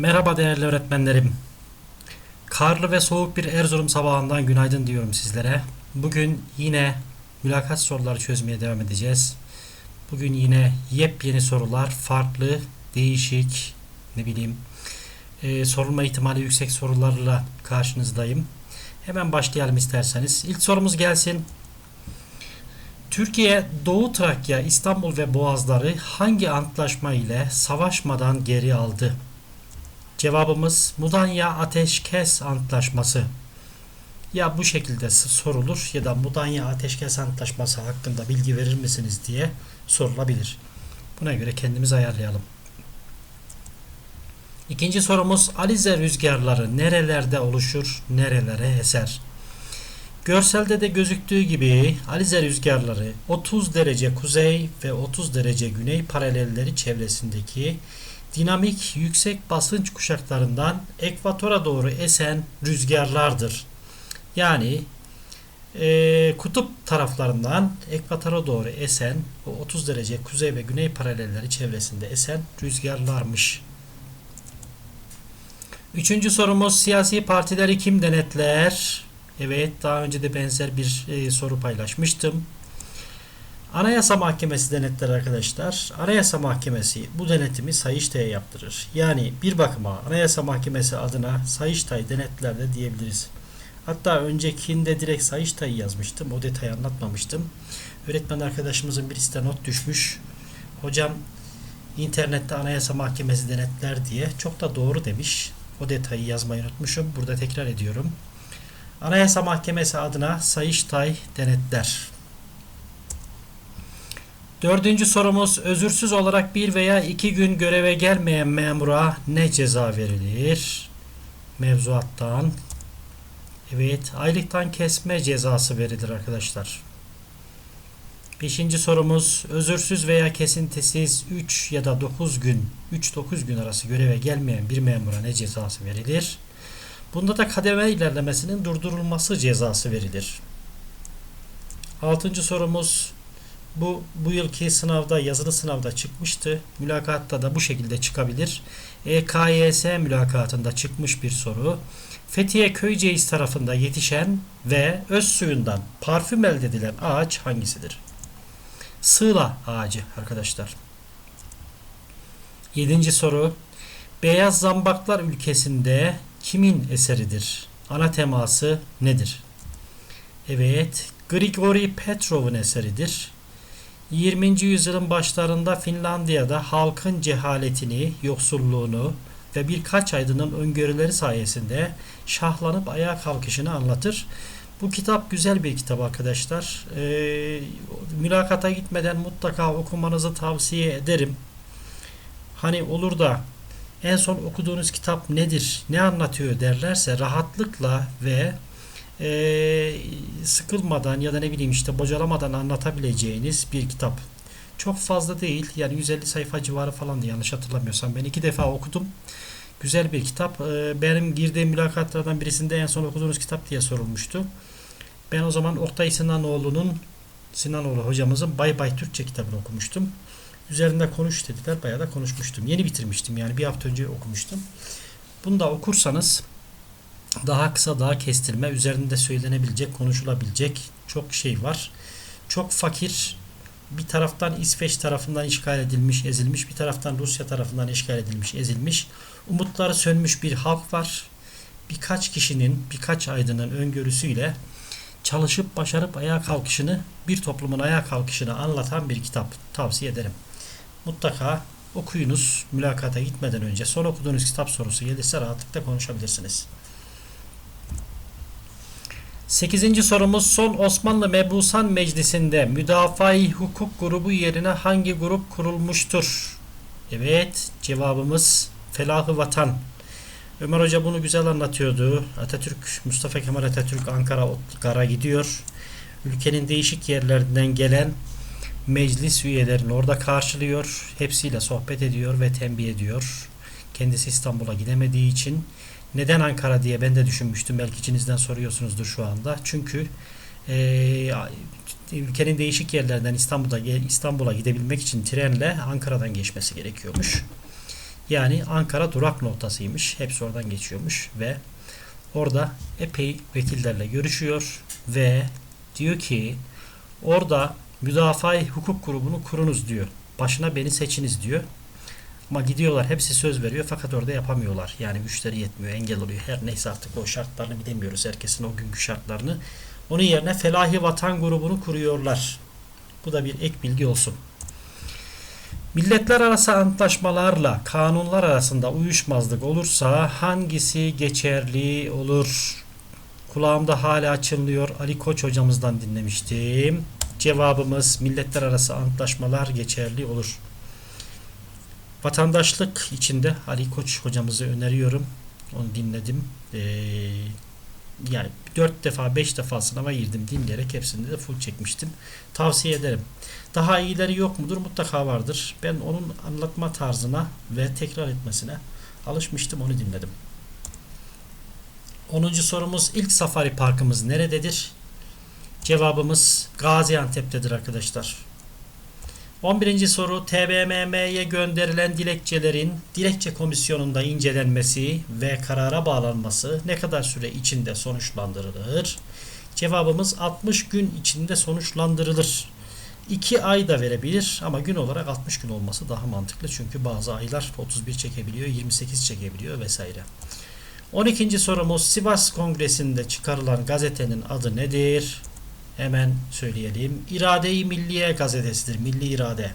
Merhaba değerli öğretmenlerim. Karlı ve soğuk bir Erzurum sabahından günaydın diyorum sizlere. Bugün yine mülakat soruları çözmeye devam edeceğiz. Bugün yine yepyeni sorular, farklı, değişik, ne bileyim, e, sorulma ihtimali yüksek sorularla karşınızdayım. Hemen başlayalım isterseniz. İlk sorumuz gelsin. Türkiye Doğu Trakya, İstanbul ve Boğazları hangi antlaşma ile savaşmadan geri aldı? Cevabımız Mudanya Ateşkes Antlaşması. Ya bu şekilde sorulur ya da Mudanya Ateşkes Antlaşması hakkında bilgi verir misiniz diye sorulabilir. Buna göre kendimiz ayarlayalım. İkinci sorumuz Alize rüzgarları nerelerde oluşur, nerelere eser? Görselde de gözüktüğü gibi Alize rüzgarları 30 derece kuzey ve 30 derece güney paralelleri çevresindeki dinamik yüksek basınç kuşaklarından ekvatora doğru esen rüzgarlardır. Yani e, kutup taraflarından ekvatora doğru esen o 30 derece kuzey ve güney paralelleri çevresinde esen rüzgarlarmış. Üçüncü sorumuz siyasi partileri kim denetler? Evet daha önce de benzer bir e, soru paylaşmıştım. Anayasa Mahkemesi denetler arkadaşlar. Anayasa Mahkemesi bu denetimi Sayıştay'a yaptırır. Yani bir bakıma Anayasa Mahkemesi adına Sayıştay denetler de diyebiliriz. Hatta öncekinde direkt Sayıştay'ı yazmıştım. O detayı anlatmamıştım. Öğretmen arkadaşımızın birisi de not düşmüş. Hocam internette Anayasa Mahkemesi denetler diye çok da doğru demiş. O detayı yazmayı unutmuşum. Burada tekrar ediyorum. Anayasa Mahkemesi adına Sayıştay denetler. Dördüncü sorumuz özürsüz olarak bir veya iki gün göreve gelmeyen memura ne ceza verilir? Mevzuattan. Evet aylıktan kesme cezası verilir arkadaşlar. Beşinci sorumuz özürsüz veya kesintisiz 3 ya da 9 gün 3-9 gün arası göreve gelmeyen bir memura ne cezası verilir? Bunda da kademe ilerlemesinin durdurulması cezası verilir. Altıncı sorumuz bu bu yılki sınavda yazılı sınavda çıkmıştı. Mülakatta da bu şekilde çıkabilir. EKYS mülakatında çıkmış bir soru. Fethiye Köyceğiz tarafında yetişen ve öz suyundan parfüm elde edilen ağaç hangisidir? Sığla ağacı arkadaşlar. Yedinci soru. Beyaz Zambaklar ülkesinde kimin eseridir? Ana teması nedir? Evet, Grigori Petrov'un eseridir. 20. yüzyılın başlarında Finlandiya'da halkın cehaletini, yoksulluğunu ve birkaç aydının öngörüleri sayesinde şahlanıp ayağa kalkışını anlatır. Bu kitap güzel bir kitap arkadaşlar. Ee, mülakata gitmeden mutlaka okumanızı tavsiye ederim. Hani olur da en son okuduğunuz kitap nedir, ne anlatıyor derlerse rahatlıkla ve e, sıkılmadan ya da ne bileyim işte bocalamadan anlatabileceğiniz bir kitap. Çok fazla değil yani 150 sayfa civarı falan yanlış hatırlamıyorsam ben iki defa okudum. Güzel bir kitap. E, benim girdiğim mülakatlardan birisinde en son okuduğunuz kitap diye sorulmuştu. Ben o zaman Oktay Sinanoğlu'nun Sinanoğlu hocamızın Bay Bay Türkçe kitabını okumuştum. Üzerinde konuş dediler. Bayağı da konuşmuştum. Yeni bitirmiştim yani bir hafta önce okumuştum. Bunu da okursanız daha kısa daha kestirme üzerinde söylenebilecek konuşulabilecek çok şey var. Çok fakir bir taraftan İsveç tarafından işgal edilmiş ezilmiş bir taraftan Rusya tarafından işgal edilmiş ezilmiş umutları sönmüş bir halk var. Birkaç kişinin birkaç aydının öngörüsüyle çalışıp başarıp ayağa kalkışını bir toplumun ayağa kalkışını anlatan bir kitap tavsiye ederim. Mutlaka okuyunuz mülakata gitmeden önce son okuduğunuz kitap sorusu gelirse rahatlıkla konuşabilirsiniz. 8. sorumuz son Osmanlı Mebusan Meclisi'nde müdafaa hukuk grubu yerine hangi grup kurulmuştur? Evet cevabımız Felahı Vatan. Ömer Hoca bunu güzel anlatıyordu. Atatürk, Mustafa Kemal Atatürk Ankara Otkar'a gidiyor. Ülkenin değişik yerlerinden gelen meclis üyelerini orada karşılıyor. Hepsiyle sohbet ediyor ve tembih ediyor. Kendisi İstanbul'a gidemediği için neden Ankara diye ben de düşünmüştüm. Belki içinizden soruyorsunuzdur şu anda. Çünkü e, ülkenin değişik yerlerinden İstanbul'a İstanbul'a gidebilmek için trenle Ankara'dan geçmesi gerekiyormuş. Yani Ankara durak noktasıymış. Hepsi oradan geçiyormuş ve orada epey vekillerle görüşüyor ve diyor ki orada müdafaa hukuk grubunu kurunuz diyor. Başına beni seçiniz diyor. Ama gidiyorlar hepsi söz veriyor fakat orada yapamıyorlar. Yani güçleri yetmiyor, engel oluyor. Her neyse artık o şartlarını bilemiyoruz. Herkesin o günkü şartlarını. Onun yerine Felahi Vatan grubunu kuruyorlar. Bu da bir ek bilgi olsun. Milletler arası antlaşmalarla kanunlar arasında uyuşmazlık olursa hangisi geçerli olur? Kulağımda hala çınlıyor. Ali Koç hocamızdan dinlemiştim. Cevabımız milletler arası antlaşmalar geçerli olur. Vatandaşlık içinde Ali Koç hocamızı öneriyorum. Onu dinledim. Ee, yani 4 defa 5 defa sınava girdim dinleyerek hepsinde de full çekmiştim. Tavsiye ederim. Daha iyileri yok mudur? Mutlaka vardır. Ben onun anlatma tarzına ve tekrar etmesine alışmıştım. Onu dinledim. 10. sorumuz ilk safari parkımız nerededir? Cevabımız Gaziantep'tedir arkadaşlar. 11. soru TBMM'ye gönderilen dilekçelerin dilekçe komisyonunda incelenmesi ve karara bağlanması ne kadar süre içinde sonuçlandırılır? Cevabımız 60 gün içinde sonuçlandırılır. 2 ay da verebilir ama gün olarak 60 gün olması daha mantıklı. Çünkü bazı aylar 31 çekebiliyor, 28 çekebiliyor vesaire. 12. sorumuz Sivas Kongresi'nde çıkarılan gazetenin adı nedir? Hemen söyleyelim. İrade-i Milliye gazetesidir. Milli İrade.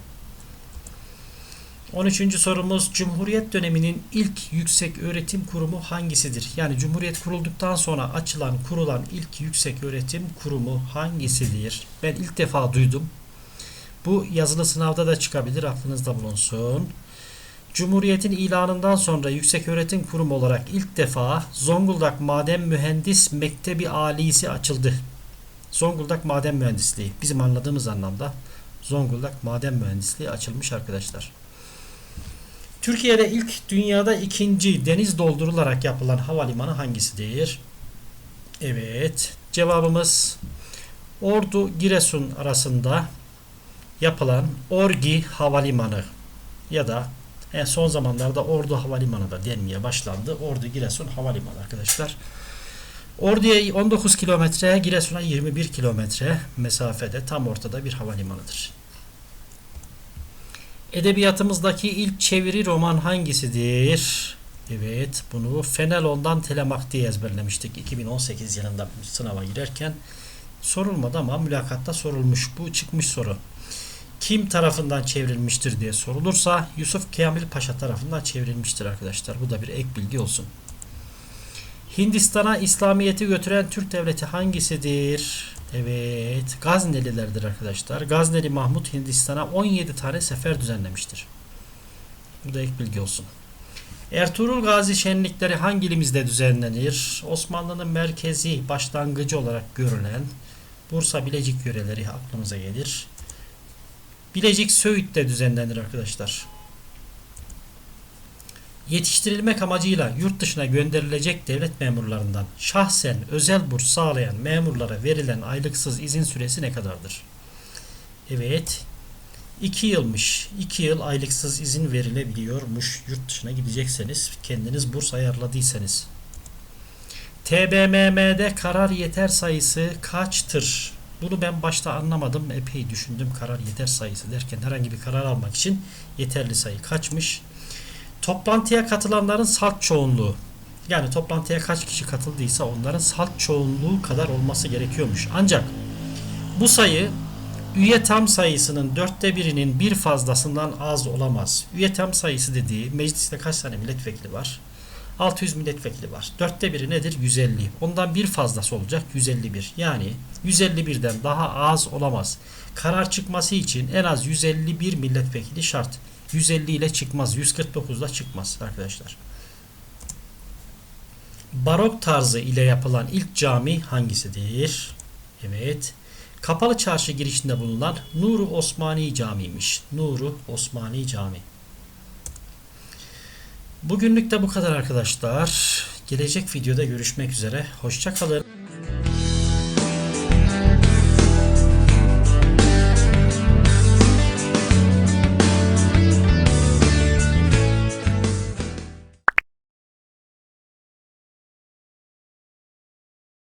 13. sorumuz Cumhuriyet döneminin ilk yüksek öğretim kurumu hangisidir? Yani Cumhuriyet kurulduktan sonra açılan, kurulan ilk yüksek öğretim kurumu hangisidir? Ben ilk defa duydum. Bu yazılı sınavda da çıkabilir. Aklınızda bulunsun. Cumhuriyet'in ilanından sonra yüksek öğretim kurumu olarak ilk defa Zonguldak Maden Mühendis Mektebi Alisi açıldı. Zonguldak Maden Mühendisliği. Bizim anladığımız anlamda Zonguldak Maden Mühendisliği açılmış arkadaşlar. Türkiye'de ilk dünyada ikinci deniz doldurularak yapılan havalimanı hangisidir? Evet. Cevabımız Ordu Giresun arasında yapılan Orgi Havalimanı ya da en son zamanlarda Ordu Havalimanı da denmeye başlandı. Ordu Giresun Havalimanı arkadaşlar. Ordu'ya 19 kilometre, Giresun'a 21 kilometre mesafede tam ortada bir havalimanıdır. Edebiyatımızdaki ilk çeviri roman hangisidir? Evet, bunu Fenelon'dan Telemak diye ezberlemiştik 2018 yılında sınava girerken. Sorulmadı ama mülakatta sorulmuş. Bu çıkmış soru. Kim tarafından çevrilmiştir diye sorulursa Yusuf Kamil Paşa tarafından çevrilmiştir arkadaşlar. Bu da bir ek bilgi olsun. Hindistan'a İslamiyet'i götüren Türk devleti hangisidir? Evet, Gaznelilerdir arkadaşlar. Gazneli Mahmut Hindistan'a 17 tane sefer düzenlemiştir. Bu da ek bilgi olsun. Ertuğrul Gazi şenlikleri hangi ilimizde düzenlenir? Osmanlı'nın merkezi başlangıcı olarak görülen Bursa Bilecik yöreleri aklımıza gelir. Bilecik Söğüt'te düzenlenir arkadaşlar. Yetiştirilmek amacıyla yurt dışına gönderilecek devlet memurlarından şahsen özel burs sağlayan memurlara verilen aylıksız izin süresi ne kadardır? Evet. 2 yılmış. 2 yıl aylıksız izin verilebiliyormuş yurt dışına gidecekseniz kendiniz burs ayarladıysanız. TBMM'de karar yeter sayısı kaçtır? Bunu ben başta anlamadım. Epey düşündüm karar yeter sayısı derken herhangi bir karar almak için yeterli sayı kaçmış? Toplantıya katılanların salt çoğunluğu. Yani toplantıya kaç kişi katıldıysa onların salt çoğunluğu kadar olması gerekiyormuş. Ancak bu sayı üye tam sayısının dörtte birinin bir fazlasından az olamaz. Üye tam sayısı dediği mecliste kaç tane milletvekili var? 600 milletvekili var. Dörtte biri nedir? 150. Ondan bir fazlası olacak 151. Yani 151'den daha az olamaz. Karar çıkması için en az 151 milletvekili şart. 150 ile çıkmaz. 149 ile çıkmaz arkadaşlar. Barok tarzı ile yapılan ilk cami hangisidir? Evet. Kapalı çarşı girişinde bulunan Nuru Osmani Camii'ymiş. Nuru Osmani Cami. Bugünlük de bu kadar arkadaşlar. Gelecek videoda görüşmek üzere. Hoşçakalın.